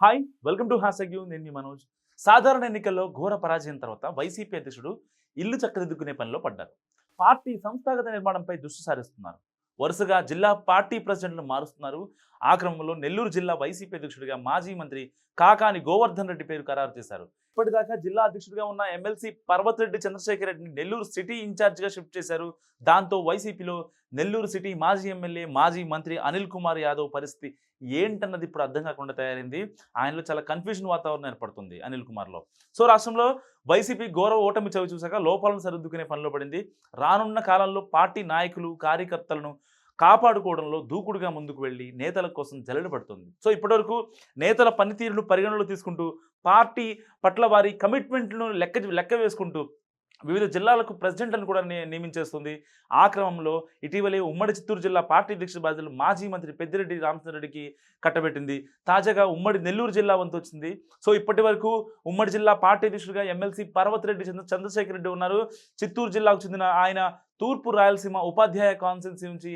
Hi welcome to హాసగ్యూ నేను మీ మనోజ్. సాధారణ ఎన్నికల్లో ఘోర పరాజయం తర్వాత వైసీపీ అధ్యక్షుడు ఇల్లు చక్కదిద్దుకునే పనిలో పడ్డారు. పార్టీ సంస్థాగత నిర్మాణంపై దృష్టి సారిస్తున్నారు. వరుసగా జిల్లా పార్టీ ప్రెసిడెంట్లు మారుస్తున్నారు. ఆ క్రమంలో నెల్లూరు జిల్లా వైసీపీ అధ్యక్షుడిగా మాజీ మంత్రి కాకాని గోవర్ధన్ రెడ్డి పేరు ఖరారు చేశారు. ఇప్పటిదాకా జిల్లా అధ్యక్షుడిగా ఉన్న ఎమ్మెల్సీ పర్వత్ రెడ్డి చంద్రశేఖర్ రెడ్డిని నెల్లూరు సిటీ ఇన్ఛార్జిగా షిఫ్ట్ చేశారు. దాంతో వైసీపీలో నెల్లూరు సిటీ మాజీ ఎమ్మెల్యే మాజీ మంత్రి అనిల్ కుమార్ యాదవ్ పరిస్థితి ఏంటన్నది ఇప్పుడు అర్థం కాకుండా తయారైంది. ఆయనలో చాలా కన్ఫ్యూజన్ వాతావరణం ఏర్పడుతుంది అనిల్ కుమార్లో. సో రాష్ట్రంలో వైసీపీ గౌరవ ఓటమి చవి చూశాక లోపాలను సరిదిద్దుకునే పనిలో పడింది. రానున్న కాలంలో పార్టీ నాయకులు కార్యకర్తలను కాపాడుకోవడంలో దూకుడుగా ముందుకు వెళ్ళి నేతల కోసం జల్లెడబడుతుంది సో ఇప్పటివరకు నేతల పనితీరును పరిగణలో తీసుకుంటూ పార్టీ పట్ల వారి కమిట్మెంట్లను లెక్క లెక్క వేసుకుంటూ వివిధ జిల్లాలకు ప్రెసిడెంట్లను కూడా నియమించేస్తుంది. ఆ క్రమంలో ఇటీవలే ఉమ్మడి చిత్తూరు జిల్లా పార్టీ అధ్యక్ష బాధ్యతలు మాజీ మంత్రి పెద్దిరెడ్డి రామచంద్రరెడ్డికి కట్టబెట్టింది. తాజాగా ఉమ్మడి నెల్లూరు జిల్లా వంతు వచ్చింది. సో ఇప్పటి వరకు ఉమ్మడి జిల్లా పార్టీ అధ్యక్షుడిగా ఎమ్మెల్సీ పర్వతిరెడ్డి చంద్ర చంద్రశేఖర్ రెడ్డి ఉన్నారు. చిత్తూరు జిల్లాకు చెందిన ఆయన తూర్పు రాయలసీమ ఉపాధ్యాయ కాన్స్టిట్యున్సీ నుంచి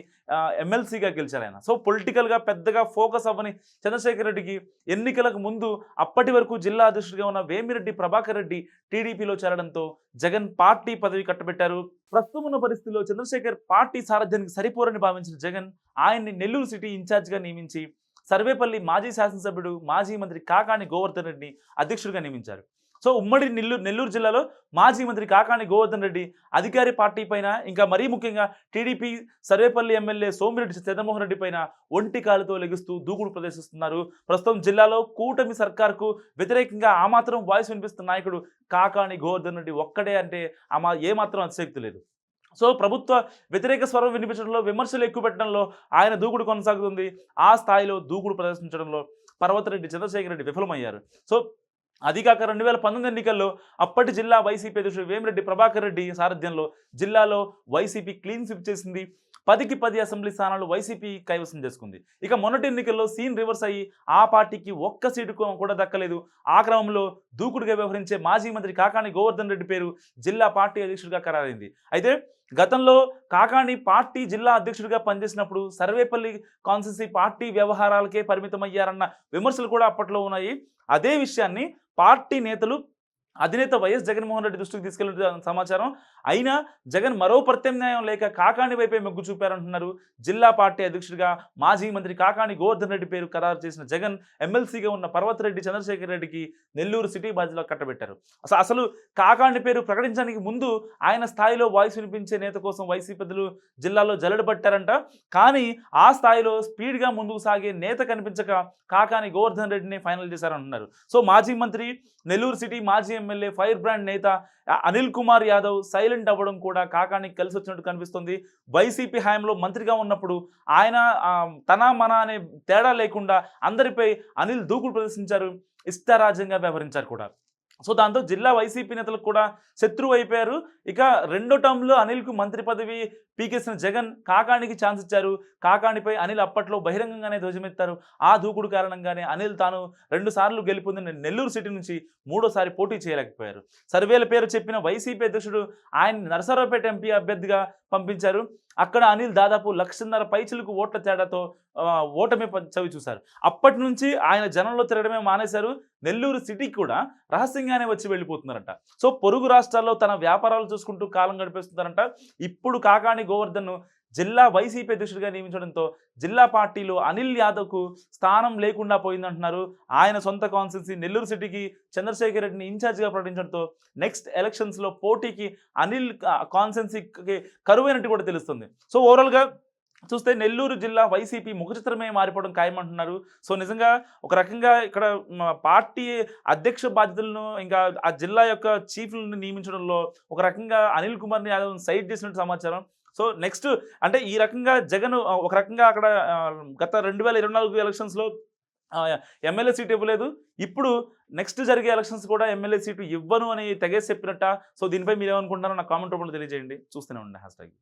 ఎమ్మెల్సీగా గెలిచారు ఆయన. సో పొలిటికల్గా పెద్దగా ఫోకస్ అవ్వని చంద్రశేఖర్ రెడ్డికి ఎన్నికలకు ముందు అప్పటి వరకు జిల్లా అధ్యక్షుడిగా ఉన్న వేమిరెడ్డి ప్రభాకర్ రెడ్డి టీడీపీలో చేరడంతో జగన్ పార్టీ పదవి కట్టబెట్టారు. ప్రస్తుతం ఉన్న పరిస్థితిలో చంద్రశేఖర్ పార్టీ సారథ్యానికి సరిపోరని భావించిన జగన్ ఆయన్ని నెల్లూరు సిటీ ఇన్ఛార్జ్గా నియమించి సర్వేపల్లి మాజీ శాసనసభ్యుడు మాజీ మంత్రి కాకాణి గోవర్ధన్ రెడ్డిని అధ్యక్షుడిగా నియమించారు. సో ఉమ్మడి నెల్లూరు నెల్లూరు జిల్లాలో మాజీ మంత్రి కాకాని గోవర్ధన్ రెడ్డి అధికారి పార్టీ పైన ఇంకా మరీ ముఖ్యంగా టీడీపీ సర్వేపల్లి ఎమ్మెల్యే సోమిరెడ్డి జగన్మోహన్ రెడ్డి పైన ఒంటి కాలుతో లెగుస్తూ దూకుడు ప్రదర్శిస్తున్నారు. ప్రస్తుతం జిల్లాలో కూటమి సర్కార్కు వ్యతిరేకంగా ఆ మాత్రం వాయిస్ వినిపిస్తున్న నాయకుడు కాకాని గోవర్ధన్ రెడ్డి ఒక్కడే అంటే ఆ మా ఏమాత్రం అతిశక్తి లేదు. సో ప్రభుత్వ వ్యతిరేక స్వరం వినిపించడంలో విమర్శలు ఎక్కువ పెట్టడంలో ఆయన దూకుడు కొనసాగుతుంది. ఆ స్థాయిలో దూకుడు ప్రదర్శించడంలో పర్వతరెడ్డి చంద్రశేఖర్ రెడ్డి విఫలమయ్యారు. సో అది కాక రెండు వేల పంతొమ్మిది ఎన్నికల్లో అప్పటి జిల్లా వైసీపీ అధ్యక్షుడు వేమిరెడ్డి ప్రభాకర్ రెడ్డి సారథ్యంలో జిల్లాలో వైసీపీ క్లీన్ స్విప్ చేసింది. పదికి పది అసెంబ్లీ స్థానాలు వైసీపీ కైవసం చేసుకుంది. ఇక మొన్నటి ఎన్నికల్లో సీన్ రివర్స్ అయ్యి ఆ పార్టీకి ఒక్క సీటు కూడా దక్కలేదు. ఆ క్రమంలో దూకుడుగా వ్యవహరించే మాజీ మంత్రి కాకాని గోవర్ధన్ రెడ్డి పేరు జిల్లా పార్టీ అధ్యక్షుడిగా ఖరారైంది. అయితే గతంలో కాకాని పార్టీ జిల్లా అధ్యక్షుడిగా పనిచేసినప్పుడు సర్వేపల్లి కాన్స్టిట్యూన్సీ పార్టీ వ్యవహారాలకే పరిమితమయ్యారన్న విమర్శలు కూడా అప్పట్లో ఉన్నాయి. అదే విషయాన్ని పార్టీ నేతలు అధినేత వైఎస్ జగన్మోహన్ రెడ్డి దృష్టికి తీసుకెళ్ళిన సమాచారం. అయినా జగన్ మరో ప్రత్యామ్నాయం లేక కాకాణి వైపే మొగ్గు చూపారంటున్నారు. జిల్లా పార్టీ అధ్యక్షుడిగా మాజీ మంత్రి కాకాని గోవర్ధన్ రెడ్డి పేరు ఖరారు చేసిన జగన్ ఎమ్మెల్సీగా ఉన్న పర్వతరెడ్డి చంద్రశేఖర్ రెడ్డికి నెల్లూరు సిటీ బాధ్యతలో కట్టబెట్టారు. అసలు అసలు కాకాణి పేరు ప్రకటించడానికి ముందు ఆయన స్థాయిలో వాయిస్ వినిపించే నేత కోసం వైసీ పెద్దలు జిల్లాలో జల్లెడబట్టారంట కానీ ఆ స్థాయిలో స్పీడ్గా ముందుకు సాగే నేత కనిపించక కాకాని గోవర్ధన్ రెడ్డిని ఫైనల్ చేశారంటున్నారు. సో మాజీ మంత్రి నెల్లూరు సిటీ మాజీ ఎమ్మెల్యే ఫైర్ బ్రాండ్ నేత అనిల్ కుమార్ యాదవ్ సైలెంట్ అవ్వడం కూడా కాకానికి కలిసి వచ్చినట్టు కనిపిస్తుంది. వైసీపీ హయాంలో మంత్రిగా ఉన్నప్పుడు ఆయన తన మన అనే తేడా లేకుండా అందరిపై అనిల్ దూకుడు ప్రదర్శించారు. ఇష్టారాజ్యంగా వ్యవహరించారు కూడా. సో దాంతో జిల్లా వైసీపీ నేతలకు కూడా శత్రువు అయిపోయారు. ఇక రెండో టర్మ్లో అనిల్కు మంత్రి పదవి పీకేసిన జగన్ కాకానికి ఛాన్స్ ఇచ్చారు. కాకానిపై అనిల్ అప్పట్లో బహిరంగంగానే ధ్వజమెత్తారు. ఆ దూకుడు కారణంగానే అనిల్ తాను రెండు సార్లు గెలుపొందిన నెల్లూరు సిటీ నుంచి మూడోసారి పోటీ చేయలేకపోయారు. సర్వేల పేరు చెప్పిన వైసీపీ అధ్యక్షుడు ఆయన నరసరావుపేట ఎంపీ అభ్యర్థిగా పంపించారు. అక్కడ అనిల్ దాదాపు లక్షన్నర పైచులకు ఓట్ల తేడాతో ఓటమి ప- చవి చూశారు. అప్పటి నుంచి ఆయన జనంలో తిరగడమే మానేశారు. నెల్లూరు సిటీకి కూడా రహస్యంగానే వచ్చి వెళ్ళిపోతున్నారంట. సో పొరుగు రాష్ట్రాల్లో తన వ్యాపారాలు చూసుకుంటూ కాలం గడిపేస్తున్నారంట. ఇప్పుడు కాకాని గోవర్ధన్ జిల్లా వైసీపీ అధ్యక్షుడిగా నియమించడంతో జిల్లా పార్టీలో అనిల్ యాదవ్కు స్థానం లేకుండా పోయిందంటున్నారు. ఆయన సొంత కాన్స్టిట్యున్సీ నెల్లూరు సిటీకి చంద్రశేఖర్ రెడ్డిని ఇన్ఛార్జిగా ప్రకటించడంతో నెక్స్ట్ ఎలక్షన్స్లో పోటీకి అనిల్ కాన్స్టిట్యున్సీకి కరువైనట్టు కూడా తెలుస్తుంది. సో ఓవరాల్గా చూస్తే నెల్లూరు జిల్లా వైసీపీ ముఖచిత్రమే మారిపోవడం ఖాయమంటున్నారు. సో నిజంగా ఒక రకంగా ఇక్కడ పార్టీ అధ్యక్ష బాధ్యతలను ఇంకా ఆ జిల్లా యొక్క చీఫ్లను నియమించడంలో ఒక రకంగా అనిల్ కుమార్ని యాదవ్ సైడ్ చేసినట్టు సమాచారం. సో నెక్స్ట్ అంటే ఈ రకంగా జగన్ ఒక రకంగా అక్కడ గత రెండు వేల ఇరవై నాలుగు ఎలక్షన్స్లో ఎమ్మెల్యే సీట్ ఇవ్వలేదు. ఇప్పుడు నెక్స్ట్ జరిగే ఎలక్షన్స్ కూడా ఎమ్మెల్యే సీటు ఇవ్వను అని తెగేసి చెప్పినట్ట? సో దీనిపై మీరు ఏమనుకుంటారో నా కామెంట్ రూపంలో తెలియజేయండి. చూస్తూనే ఉండండి. Hash tag